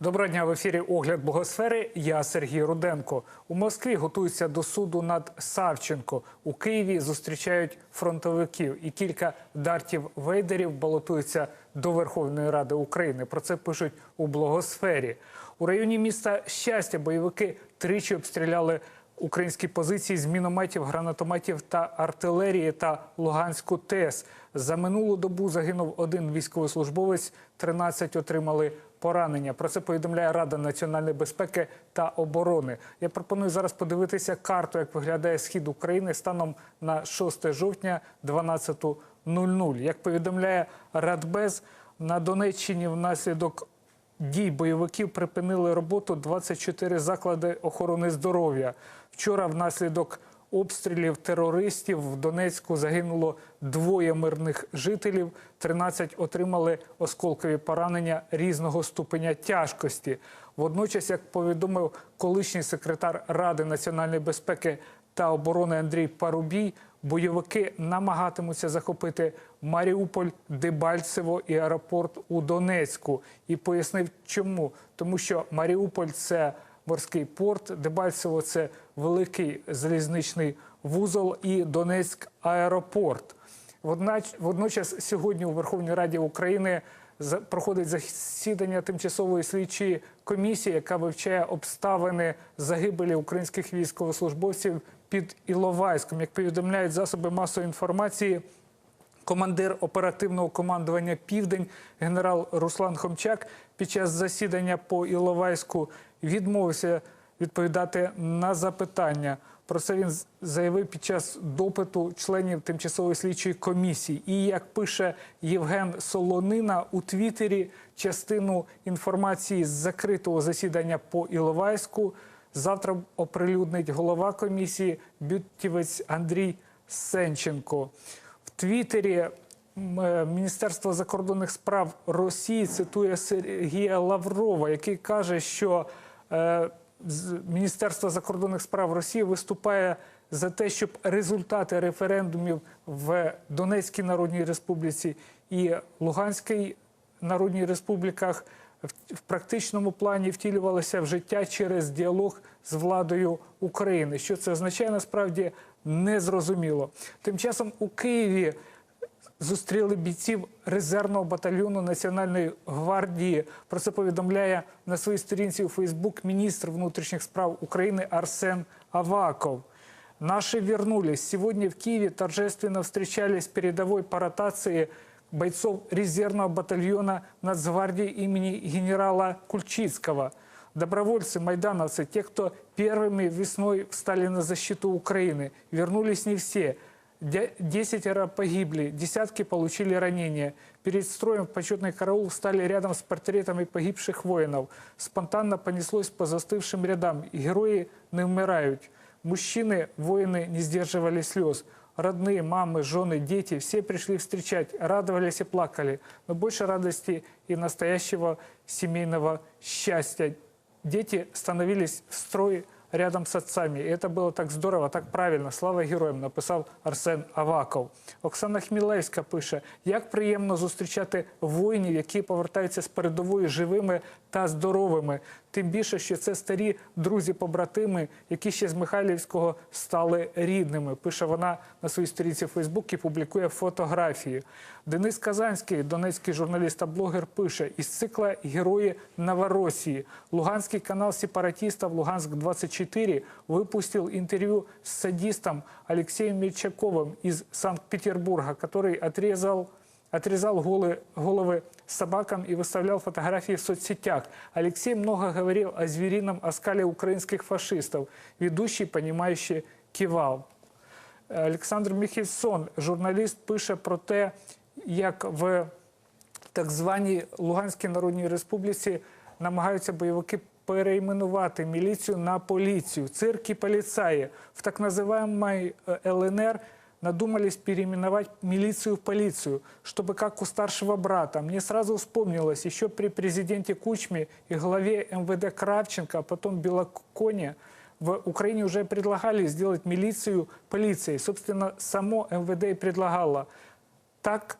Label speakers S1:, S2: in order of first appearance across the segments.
S1: Доброго дня в ефірі Огляд Богосфери. Я Сергій Руденко. У Москві готуються до суду над Савченко. У Києві зустрічають фронтовиків, і кілька дартів вейдерів балотуються до Верховної Ради України. Про це пишуть у блогосфері. У районі міста щастя бойовики тричі обстріляли українські позиції з мінометів, гранатометів та артилерії та Луганську ТЕС. За минулу добу загинув один військовослужбовець, 13 отримали поранення. Про це повідомляє Рада національної безпеки та оборони. Я пропоную зараз подивитися карту, як виглядає схід України станом на 6 жовтня 12.00. Як повідомляє Радбез, на Донеччині внаслідок дій бойовиків припинили роботу 24 заклади охорони здоров'я. Вчора внаслідок обстрілів терористів в Донецьку загинуло двоє мирних жителів, 13 отримали осколкові поранення різного ступеня тяжкості. Водночас, як повідомив колишній секретар Ради національної безпеки та оборони Андрій Парубій, бойовики намагатимуться захопити Маріуполь, Дебальцево і аеропорт у Донецьку. І пояснив, чому тому, що Маріуполь це морський порт, Дебальцево це великий залізничний вузол і Донецьк аеропорт. Водноч- Водночас сьогодні у Верховній Раді України проходить засідання тимчасової слідчої комісії, яка вивчає обставини загибелі українських військовослужбовців під Іловайськом. Як повідомляють засоби масової інформації, командир оперативного командування Південь генерал Руслан Хомчак під час засідання по Іловайську відмовився відповідати на запитання. Про це він заявив під час допиту членів тимчасової слідчої комісії. І як пише Євген Солонина у Твіттері, частину інформації з закритого засідання по Іловайську завтра оприлюднить голова комісії бютівець Андрій Сенченко. Твіттері е, Міністерство закордонних справ Росії цитує Сергія Лаврова, який каже, що е, Міністерство закордонних справ Росії виступає за те, щоб результати референдумів в Донецькій Народній Республіці і Луганській Народній Республіках в, практичному плані втілювалися в життя через діалог з владою України. Що це означає насправді незрозуміло. Тим часом у Києві зустріли бійців резервного батальйону Національної гвардії. Про це повідомляє на своїй сторінці у Фейсбук міністр внутрішніх справ України Арсен Аваков. Наши вернулись. Сегодня в Киеве торжественно встречались передовой по ротации бойцов резервного батальона Нацгвардии имени генерала Кульчицкого. Добровольцы, майдановцы, те, кто первыми весной встали на защиту Украины, вернулись не все. Де- Десятеро погибли, десятки получили ранения. Перед строем в почетный караул стали рядом с портретами погибших воинов. Спонтанно понеслось по застывшим рядам. Герои не умирают. Мужчины, воины не сдерживали слез. Родные, мамы, жены, дети – все пришли встречать, радовались и плакали. Но больше радости и настоящего семейного счастья. Дети становились в строй рядом с отцами. И это было так здорово, так правильно. Слава героям, написав Арсен Аваков. Оксана Хмілевська пише, як приємно зустрічати воїнів, які повертаються з передової живими та здоровими. Тим більше, що це старі друзі-побратими, які ще з Михайлівського стали рідними. Пише вона на своїй сторінці Фейсбук і публікує фотографії. Денис Казанський, донецький журналіст та блогер, пише із цикла Герої Новоросії. Луганський канал сепаратистов Луганск-24 выпустил интервью с садистом Алексеем Мельчаковым из Санкт-Петербурга, который отрезал отрезал голы- головы собакам и выставлял фотографии в соцсетях. Алексей много говорил о зверином оскале украинских фашистов. Ведущий, понимающий, кивал. Олександр Міхельсон, журналіст, пише про те, як в так званій Луганській Народній Республіці намагаються бойовики перейменувати міліцію на поліцію. Цирки поліцаї. В так называемой э, ЛНР надумались переименовать милицию в полицию, чтобы как у старшего брата. Мне сразу вспомнилось, еще при президенте Кучме и главе МВД Кравченко, а потом Белоконе, в Украине уже предлагали сделать милицию полицией. Собственно, само МВД и предлагало. Так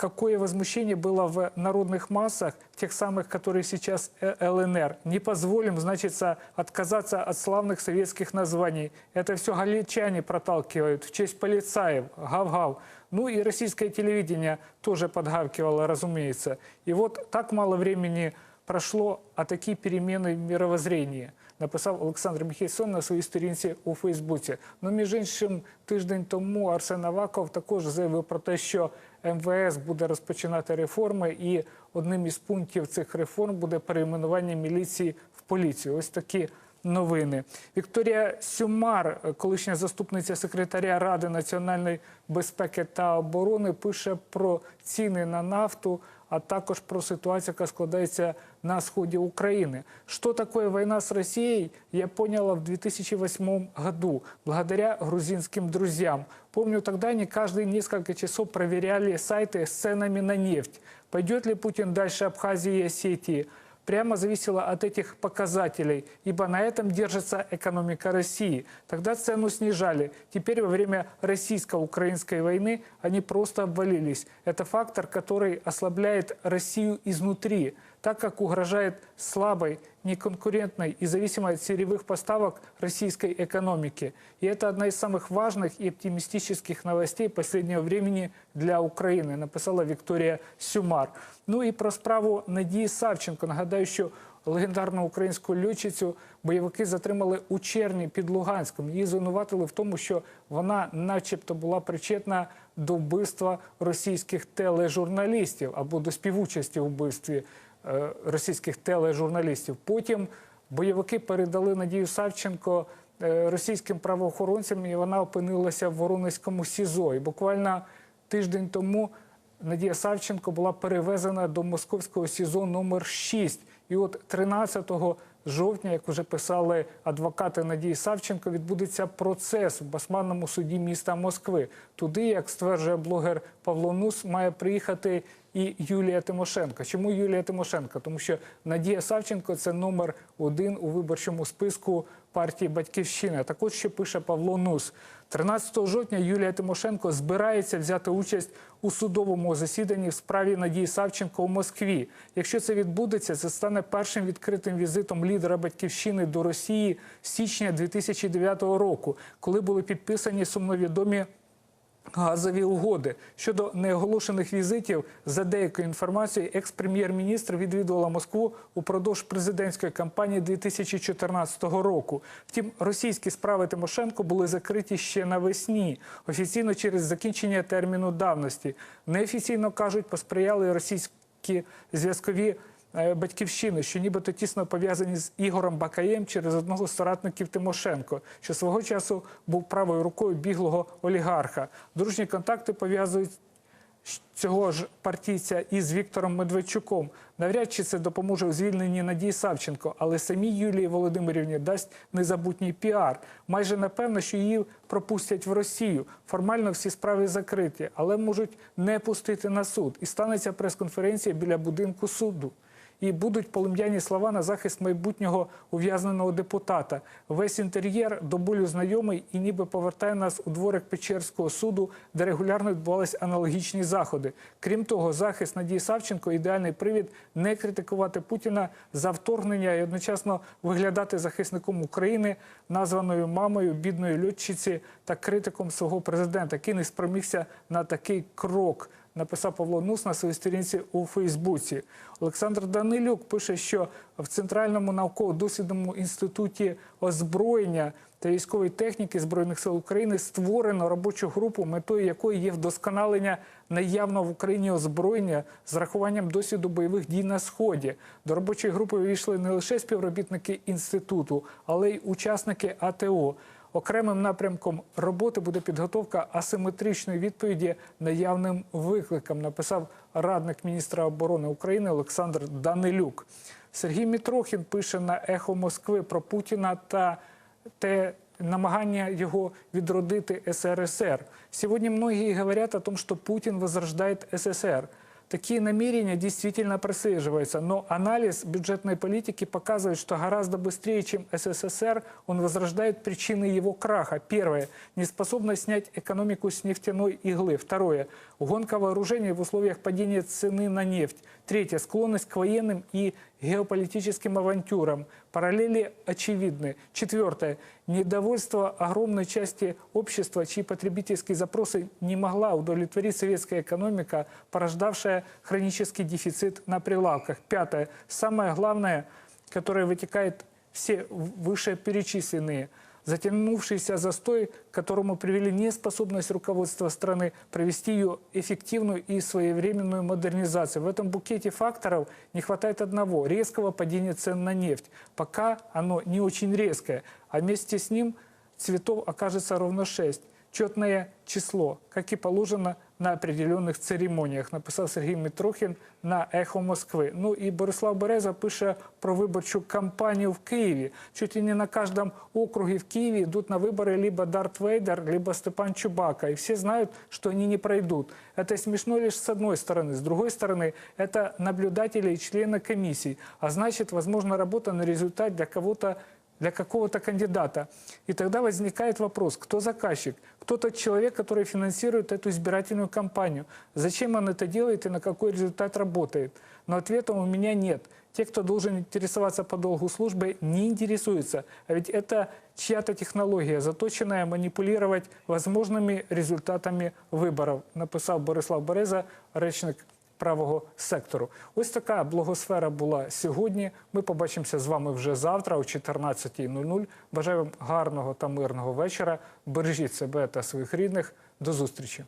S1: какое возмущение было в народных массах, тех самых, которые сейчас э, ЛНР. Не позволим, значит, отказаться от славных советских названий. Это все галичане проталкивают в честь полицаев. Гав-гав. Ну и российское телевидение тоже подгавкивало, разумеется. И вот так мало времени прошло, а такі перемены в мировоззрении написав Олександр Міхейсон на своїй сторінці у Фейсбуці. Ну, між іншим, тиждень тому Арсен Аваков також заявив про те, що МВС буде розпочинати реформи, і одним із пунктів цих реформ буде перейменування міліції в поліцію. Ось такі новини. Вікторія Сюмар, колишня заступниця секретаря Ради національної безпеки та оборони, пише про ціни на нафту, а також про ситуацію, яка складається на сходе Украины. Что такое война с Россией, я поняла в 2008 году, благодаря грузинским друзьям. Помню, тогда они каждые несколько часов проверяли сайты с ценами на нефть. Пойдет ли Путин дальше Абхазии и Осетии? прямо зависело от этих показателей, ибо на этом держится экономика России. Тогда цену снижали. Теперь во время российско-украинской войны они просто обвалились. Это фактор, который ослабляет Россию изнутри, так как угрожает слабой, неконкурентной и зависимой от сырьевых поставок российской экономики. И это одна из самых важных и оптимистических новостей последнего времени для України, написала Вікторія Сюмар. Ну і про справу Надії Савченко. Нагадаю, що легендарну українську льотчицю бойовики затримали у червні під Луганськом. Її звинуватили в тому, що вона, начебто, була причетна до вбивства російських тележурналістів або до співучасті у вбивстві е, російських тележурналістів. Потім бойовики передали Надію Савченко е, російським правоохоронцям, і вона опинилася в Воронезькому СІЗО. І буквально тиждень тому Надія Савченко була перевезена до московського СІЗО номер 6. І от 13 жовтня, як вже писали адвокати Надії Савченко, відбудеться процес в Басманному суді міста Москви. Туди, як стверджує блогер Павло Нус, має приїхати і Юлія Тимошенко. Чому Юлія Тимошенко? Тому що Надія Савченко це номер один у виборчому списку партії Батьківщина. Також ще пише Павло Нус. 13 жовтня Юлія Тимошенко збирається взяти участь у судовому засіданні в справі Надії Савченко у Москві. Якщо це відбудеться, це стане першим відкритим візитом лідера батьківщини до Росії з січня 2009 року, коли були підписані сумновідомі газові угоди щодо неоголошених візитів. За деякою інформацією, екс-прем'єр-міністр відвідувала Москву упродовж президентської кампанії 2014 року. Втім, російські справи Тимошенко були закриті ще навесні, офіційно через закінчення терміну давності. Неофіційно кажуть, посприяли російські зв'язкові. Е, батьківщини, що нібито тісно пов'язані з Ігорем Бакаєм через одного з соратників Тимошенко, що свого часу був правою рукою біглого олігарха. Дружні контакти пов'язують цього ж партійця із Віктором Медведчуком. Навряд чи це допоможе у звільненні Надії Савченко, але самій Юлії Володимирівні дасть незабутній піар. Майже напевно, що її пропустять в Росію. Формально всі справи закриті, але можуть не пустити на суд. І станеться прес-конференція біля будинку суду і будуть полум'яні слова на захист майбутнього ув'язненого депутата. Весь інтер'єр до болю знайомий і ніби повертає нас у дворик Печерського суду, де регулярно відбувалися аналогічні заходи. Крім того, захист Надії Савченко ідеальний привід не критикувати Путіна за вторгнення і одночасно виглядати захисником України, названою мамою бідної льотчиці та критиком свого президента, який не спромігся на такий крок написав Павло Нус на своїй сторінці у Фейсбуці. Олександр Данилюк пише, що в Центральному науково-дослідному інституті озброєння та військової техніки збройних сил України створено робочу групу, метою якої є вдосконалення наявного в Україні озброєння з рахуванням досвіду бойових дій на сході. До робочої групи вийшли не лише співробітники інституту, але й учасники АТО. Окремим напрямком роботи буде підготовка асиметричної відповіді наявним викликам. Написав радник міністра оборони України Олександр Данилюк. Сергій Мітрохін пише на ехо Москви про Путіна та те намагання його відродити СРСР. Сьогодні многие говорять о том, що Путін возрождает СССР Такие намерения действительно прослеживаются, но анализ бюджетной политики показывает, что гораздо быстрее, чем СССР, он возрождает причины его краха. Первое – неспособность снять экономику с нефтяной иглы. Второе – гонка вооружений в условиях падения цены на нефть. Третье – склонность к военным и геополитическим авантюрам. Параллели очевидны. Четвертое – недовольство огромной части общества, чьи потребительские запросы не могла удовлетворить советская экономика, порождавшая хронический дефицит на прилавках. Пятое – самое главное, которое вытекает все вышеперечисленные – затянувшийся застой, к которому привели неспособность руководства страны провести ее эффективную и своевременную модернизацию. В этом букете факторов не хватает одного – резкого падения цен на нефть. Пока оно не очень резкое, а вместе с ним цветов окажется ровно шесть. Четное число, как и положено на определенних церемоніях, написав Сергій Митрохін на Ехо Москви. Ну і Борислав Береза пише про виборчу кампанію в Києві. Чуть ли не на каждом округе в Киеве идут на выборы либо Дарт Вейдер, либо Степан Чубака. И все знают, что они не пройдут. Это смешно лишь с одной стороны. С другой стороны, это наблюдатели и члены комиссий. А значит, возможно, работа на результат для кого-то для какого-то кандидата. И тогда возникает вопрос, кто заказчик? Кто тот человек, который финансирует эту избирательную кампанию? Зачем он это делает и на какой результат работает? Но ответа у меня нет. Те, кто должен интересоваться по долгу службы, не интересуются. А ведь это чья-то технология, заточенная манипулировать возможными результатами выборов, написал Борислав Береза, речник правого сектору. Ось така блогосфера була сьогодні. Ми побачимося з вами вже завтра о 14.00. Бажаю вам гарного та мирного вечора. Бережіть себе та своїх рідних. До зустрічі.